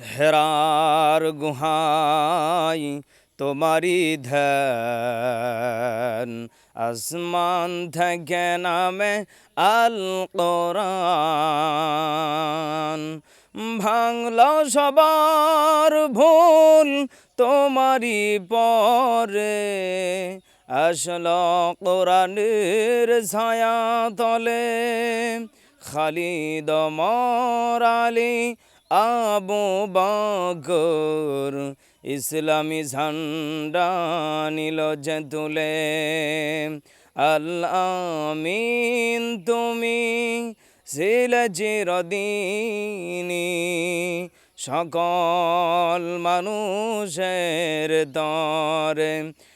হেরার গুহাই তোমারি ধ্যান। আসমান থেকে নামে আল কোরআন ভাঙল সবার ভুল তোমারি পরে। আসল কোরআনের ছায়া তলে। খালিদ মরালি আবু বকর ইসলামী ঝান্ডা নিল যে তুলে। আল্লামিন তুমি ছিলে চিরদিনী সকল মানুষের তরে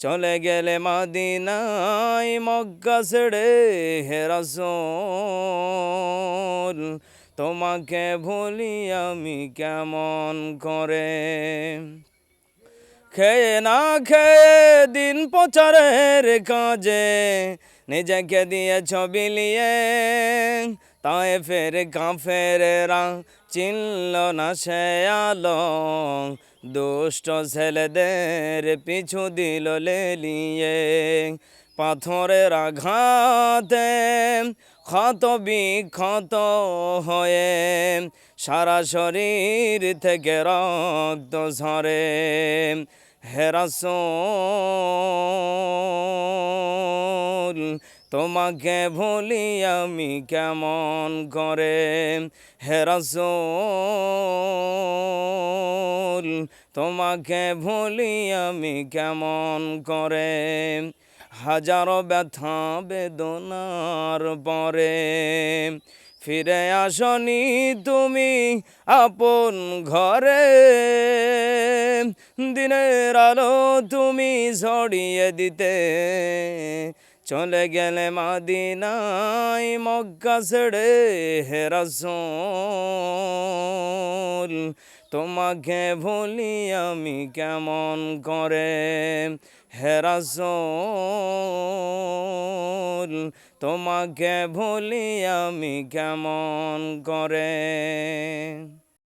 চলে গেলে মাদিনাই মক্কা ছেড়ে হেরাসল তোমাকে ভুলি আমি কেমন করে? খেয়ে না খেয়ে দিন প্রচারের কাজে নিজেকে দিয়েছ বিলিয়ে তাই ফের কাফেরেরা চিনল না সে আলো। দুষ্ট ছেলেদের পিছু দিল লেলিয়ে। পাথরের আঘাতে ক্ষত বিক্ষত হয়ে সারা শরীর থেকে রক্ত ঝরে। হেরাসল তোমাকে ভুলি আমি কেমন করে? হেরাসল তোমাকে ভুলি আমি কেমন করে? হাজারো ব্যথা বেদনার পরে ফিরে আসনি তুমি আপন ঘরে। দিনের আলো তুমি ছড়িয়ে দিতে চলে গেলে মাদিনাই মক্কা ছেড়ে হেরাসল তোমাকে ভুলি আমি কেমন করে? হেরাসল তোমাকে ভুলি আমি কেমন করে?